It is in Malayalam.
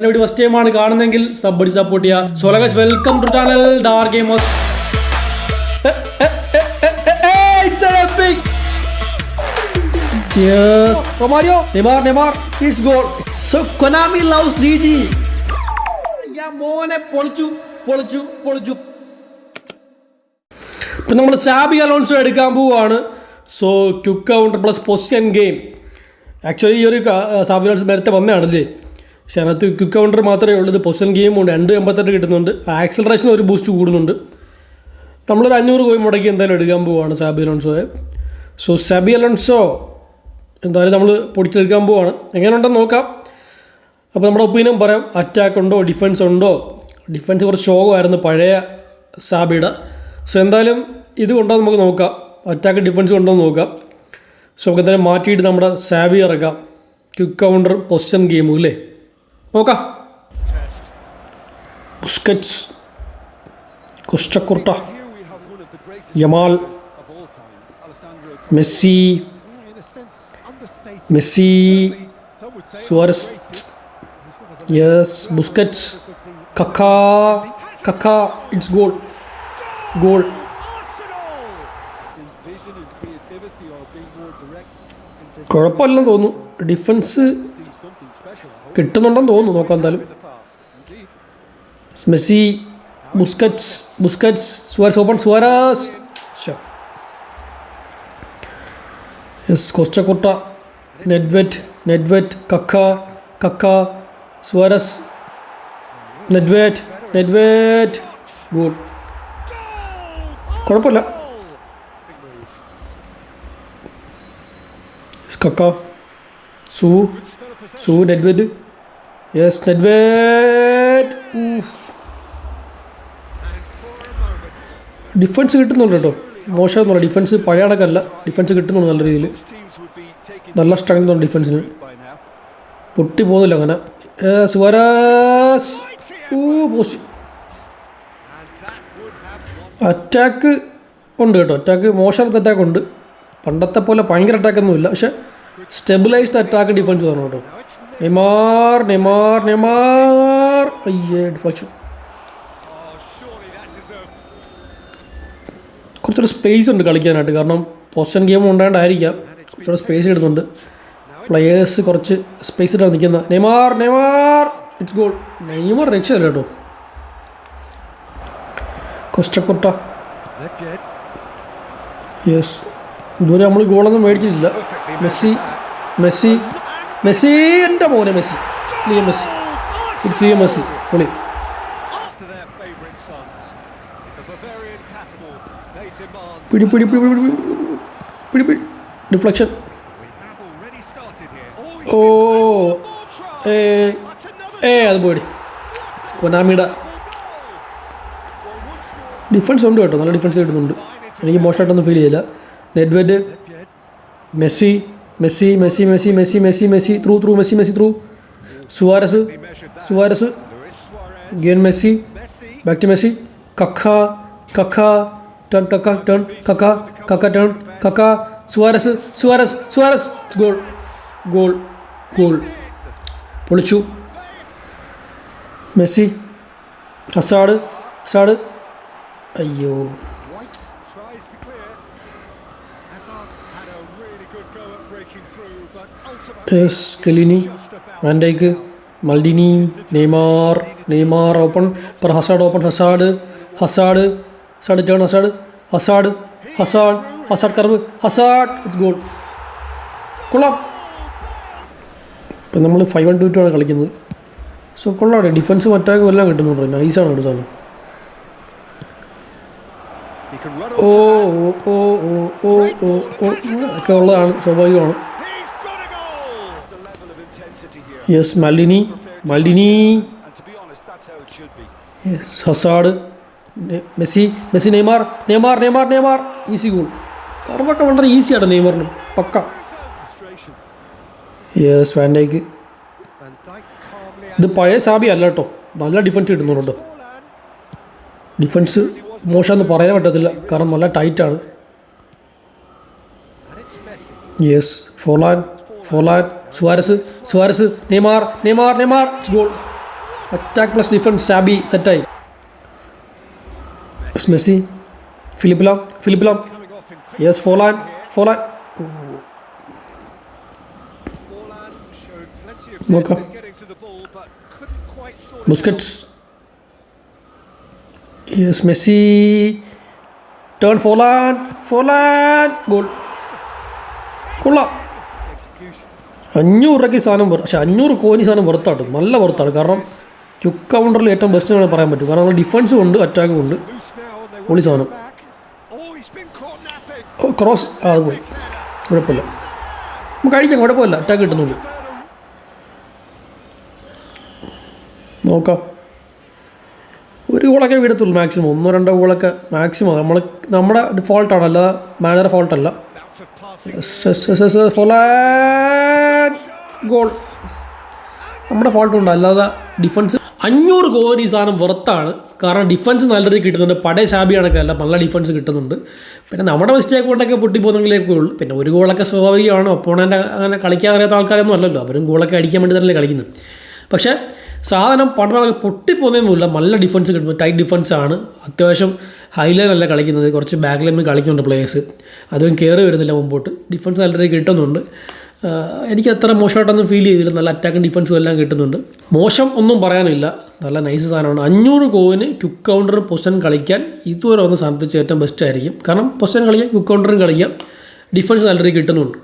ഇവിടെ ഫസ്റ്റ് ടൈം ആണ് കാണുന്നെങ്കിൽ സബ് അടി സപ്പോർട്ട് ചെയ്യുക so ലഗസ് welcome to channel dark gamers! Yes, Romario, Neymar, Neymar, it's goal. So Konami loves DG. യാ മോനെ പൊളിച്ചു പൊളിച്ചു പൊളിച്ചു. ഇപ്പം നമ്മൾ സാബി അലോൺസോ എടുക്കാൻ പോവുകയാണ് so quick counter plus possession game actually ഈ ഒരു സാബി അലോൺസ് നേരത്തെ വന്നതാണല്ലേ? പക്ഷെ അതിനകത്ത് ക്യുക്ക് കൗണ്ടർ മാത്രമേ ഉള്ളൂ. ഇത് പൊസിഷൻ ഗെയിം ഉണ്ട്. രണ്ട് എൺപത്തെട്ട് കിട്ടുന്നുണ്ട്. ആക്സലറേഷൻ ഒരു ബൂസ്റ്റ് കൂടുന്നുണ്ട്. നമ്മളൊരു അഞ്ഞൂറ് കോയി മുടക്കി എന്തായാലും എടുക്കാൻ പോവുകയാണ് സാബി അലോൺസോയെ. സോ സാബി അലോൺസോ എന്തായാലും നമ്മൾ പൊടിച്ചെടുക്കാൻ പോവുകയാണ് എങ്ങനെയുണ്ടെന്ന് നോക്കാം. അപ്പോൾ നമ്മുടെ ഒപ്പീനിയൻ പറയാം. അറ്റാക്ക് ഉണ്ടോ? ഡിഫൻസ് ഉണ്ടോ? ഡിഫൻസ് കുറച്ച് ശോകമായിരുന്നു പഴയ സാബിയുടെ. സോ എന്തായാലും ഇത് കൊണ്ടോ നമുക്ക് നോക്കാം. അറ്റാക്ക് ഡിഫൻസ് കൊണ്ടോ നോക്കാം. സോ എന്തായാലും മാറ്റിയിട്ട് നമ്മുടെ സാബി ഇറക്കാം. ക്വിക്ക് കൗണ്ടർ പൊസിഷൻ ഗെയിമും അല്ലേ? നോക്കാം Busquets Costacurta Yamal. Messi. Messi Suarez yes Busquets Kaka Kaka it's goal goal കുഴപ്പമില്ലെന്ന് തോന്നുന്നു ഡിഫൻസ് കിട്ടുന്നുണ്ടെന്ന് തോന്നുന്നു നോക്കാം എന്തായാലും. Messi Busquets Busquets Suarez open Suarez. Yes Costacurta Nedved Nedved Kaka Kaka Suarez. നെഡ്വേറ്റ് നെഡ്വേറ്റ്. Goal. കുഴപ്പമില്ല. കക്ക. സു സൂ നെഡ്വെഡ് യെസ് നെഡ്വേറ്റ് ഡിഫൻസ് കിട്ടുന്നുണ്ട് കേട്ടോ. മോശമൊന്നുമല്ല. ഡിഫൻസ് പഴയ അടക്കമല്ല ഡിഫൻസ് കിട്ടുന്നുണ്ട് നല്ല രീതിയിൽ. നല്ല സ്ട്രെങ്ത് ഉണ്ട് ഡിഫൻസിന് പൊട്ടി പോകുന്നില്ല അങ്ങനെ. യെസ് വരാസ് ഊ പോസ്റ്റ് അറ്റാക്ക് ഉണ്ട് കേട്ടോ. അറ്റാക്ക് മോശത്തെ അറ്റാക്ക് ഉണ്ട്. പണ്ടത്തെ പോലെ ഭയങ്കര അറ്റാക്കൊന്നുമില്ല പക്ഷെ സ്റ്റെബിലൈസ്ഡ് അറ്റാക്ക് ഡിഫൻസ് പറഞ്ഞു കേട്ടോ നെമാർ നെമാർ നെമാർ അയ്യേ ഡിഫ്ലക്ഷൻ കുറച്ചൊരു സ്പേസ് ഉണ്ട് കളിക്കാനായിട്ട്. കാരണം പൊസിഷൻ ഗെയിം ഉണ്ടായിട്ടായിരിക്കാം കുറച്ചുകൂടെ സ്പേസ് ഇടുന്നുണ്ട്. പ്ലെയേഴ്സ് കുറച്ച് സ്പേസ് ഇട്ടാണ് നിൽക്കുന്നത്. Neymar Neymar. It's goal Neymar രക്ഷയില്ല കേട്ടോ. കൊസ്റ്റക്കൊട്ട. യെസ് ഇതുവരെ നമ്മൾ ഗോളൊന്നും മേടിച്ചിട്ടില്ല. മെസ്സി മെസ്സി മെസ്സി എന്റെ മോനെ Messi Leo Messi it's Leo Messi പൊളി. പിടി പിടി പിടി പിടി പിടി പിടി ഡിഫ്ലക്ഷൻ. ഓ. ഏ ഏ അത് പോയി കൊനാമിയുടെ ഡിഫൻസ് ഉണ്ട് കേട്ടോ നല്ല ഡിഫൻസ് കിട്ടുന്നുണ്ട് എനിക്ക് മോശമായിട്ടൊന്നും ഫീൽ ചെയ്യില്ല Nedved. Messi Messi Messi Messi Messi Messi Messi through through Messi Messi through Suarez He measured that. Suarez Luis Suarez. Gain Messi Messi. Back to Messi Kaka Kaka turn Kaka turn Kaka Kaka turn Kaka Suarez Suarez Suarez goal goal goal പൊളിച്ചു മെസ്സി ഹസാഡ് ഹസാഡ് അയ്യോ ultimately yes Chiellini just about. Van Dijk Maldini Neymar Neymar open അപ്പുറം Hazard open Hazard Hazard Hazard turn Hazard Hazard Hazard Hazard curve Hazard it's goal കൊള്ളാം ഇപ്പം നമ്മൾ ഫൈവ് വൺ ടു ടു ആണ് കളിക്കുന്നത് സോ കൊള്ളാം ഡിഫൻസും അറ്റാക്കും എല്ലാം കിട്ടുന്നുണ്ട് നൈസാണ് run ഓ. ഓ ഓ ഓ ഓ ഓ ഓ ഒക്കെ ഉള്ളതാണ് സ്വാഭാവികമാണ് it should be. Yes Hazard Messi Messi Neymar Neymar Neymar Neymar easy goal കർവൊക്കെ വളരെ ഈസിയാണ് നെയ്മറിന്. പക്ക. Yes Van Dijk Van Dijk. calmly ഇത് പഴയ സാബി അല്ല കേട്ടോ. നല്ല ഡിഫൻസ് കിട്ടുന്നുണ്ട് ഡിഫൻസ് മോശമെന്ന് പറയാൻ പറ്റത്തില്ല. കാരണം നല്ല ടൈറ്റാണ്. Yes Forlan Forlan Suarez Suarez Neymar Neymar Neymar. Goal attack plus defence Xabi സെറ്റായി Messi Philipp Lahm Philipp Lahm yes Forlan Forlan നോക്കാം Busquets yes Messi turn Forlan Forlan goal കൊള്ളാം അഞ്ഞൂറ് രൂപയ്ക്ക് സാധനം പക്ഷേ അഞ്ഞൂറ് കോരി സാധനം വെറുത്താണ് നല്ല വെറുത്താണ് കാരണം ക്യുക്ക് കൗണ്ടറിൽ ഏറ്റവും ബെസ്റ്റ് എന്നാണ് പറയാൻ പറ്റും. കാരണം ഡിഫൻസും ഉണ്ട് അറ്റാക്കും ഉണ്ട്. പൊളി സാധനം. ക്രോസ് അത് പോയി. കുഴപ്പമില്ല. നമുക്ക് കഴിക്കാം കുഴപ്പമില്ല. അറ്റാക്ക് കിട്ടുന്നുള്ളൂ നോക്കാം. ഒരു ഗോളൊക്കെ വീടത്തുള്ളൂ മാക്സിമം ഒന്നോ രണ്ടോ ഗോളൊക്കെ മാക്സിമം നമ്മൾ നമ്മുടെ ഫോൾട്ടാണ് അല്ലാതെ മാനേജർ ഫോൾട്ടല്ല. ഫോളാൻ ഗോൾ. നമ്മുടെ ഫോൾട്ടുണ്ട് അല്ലാതെ ഡിഫൻസ് അഞ്ഞൂറ് ഈ സാധനം വെറുത്താണ് കാരണം ഡിഫൻസ് നല്ല രീതിയിൽ കിട്ടുന്നുണ്ട്. പടയ ശാബി കണക്കല്ല നല്ല ഡിഫൻസ് കിട്ടുന്നുണ്ട്. പിന്നെ നമ്മുടെ മിസ്റ്റേക്ക് കൊണ്ടൊക്കെ പൊട്ടിപ്പോകുന്നെങ്കിലേ ഉള്ളൂ. പിന്നെ ഒരു ഗോളൊക്കെ സ്വാഭാവികമാണ്. ഒപ്പോണന്റെ അങ്ങനെ കളിക്കാൻ അറിയാത്ത ആൾക്കാരൊന്നും അല്ലല്ലോ. അവരും ഗോളൊക്കെ അടിക്കാൻ വേണ്ടി തന്നെ കളിക്കുന്നത്. പക്ഷേ സാധനം പണ്ട് പൊട്ടിപ്പോകുന്നതൊന്നുമില്ല നല്ല ഡിഫൻസ് കിട്ടുന്നു. ടൈറ്റ് ഡിഫൻസ് ആണ്. അത്യാവശ്യം ഹൈലൈൻ അല്ല കളിക്കുന്നത്. കുറച്ച് ബാക്ക് ലൈനിൽ കളിക്കുന്നുണ്ട് പ്ലേയേഴ്സ് അതും കയറി വരുന്നില്ല മുമ്പോട്ട്. ഡിഫൻസ് നല്ല രീതിയിൽ കിട്ടുന്നുണ്ട്. എനിക്ക് അത്ര മോശമായിട്ടൊന്നും ഫീൽ ചെയ്തില്ല. നല്ല അറ്റാക്കും ഡിഫൻസും എല്ലാം കിട്ടുന്നുണ്ട്. മോശം ഒന്നും പറയാനില്ല. നല്ല നൈസ് സാധനമാണ്. അഞ്ഞൂറ് കോവിന് ക്യുക്ക് കൗണ്ടർ പൊസിഷൻ കളിക്കാൻ ഇതുവരെ വന്ന സ്ഥാനത്ത് ഏറ്റവും ബെസ്റ്റ് ആയിരിക്കും. കാരണം പൊസിഷൻ കളിക്കാം ക്യുക്ക് കൗണ്ടറും കളിക്കാം. ഡിഫൻസ് നല്ല രീതിയിൽ കിട്ടുന്നുണ്ട്.